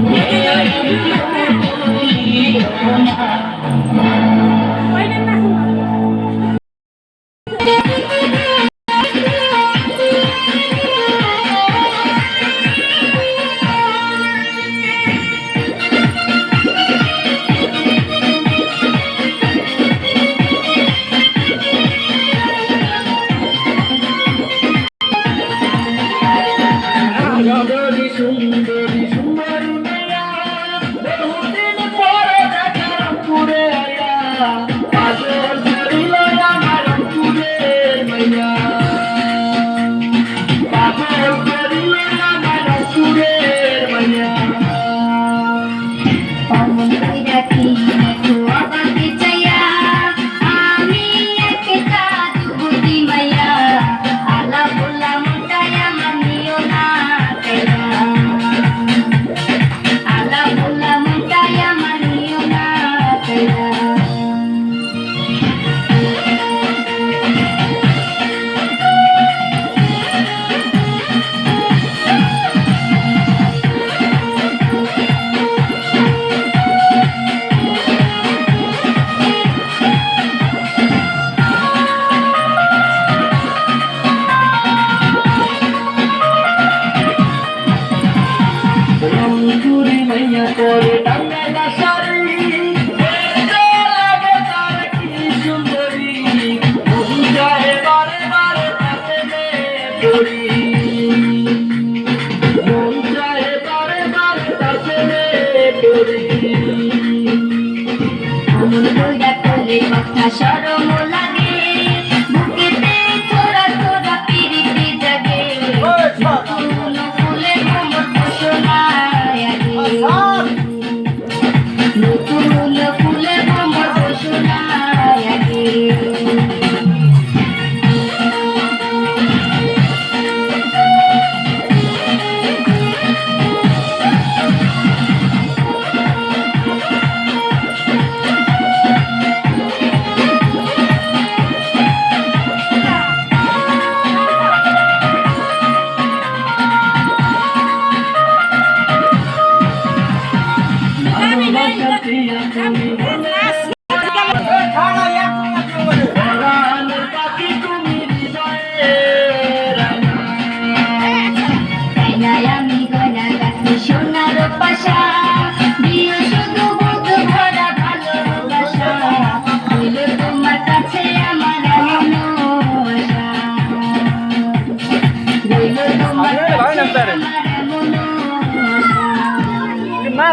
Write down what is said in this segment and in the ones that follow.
Yeah. shadow.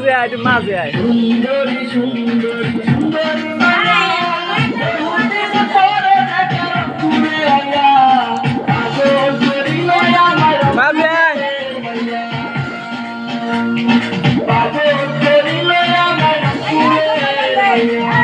মাঝে আয় তুই মাঝে আয় Yeah.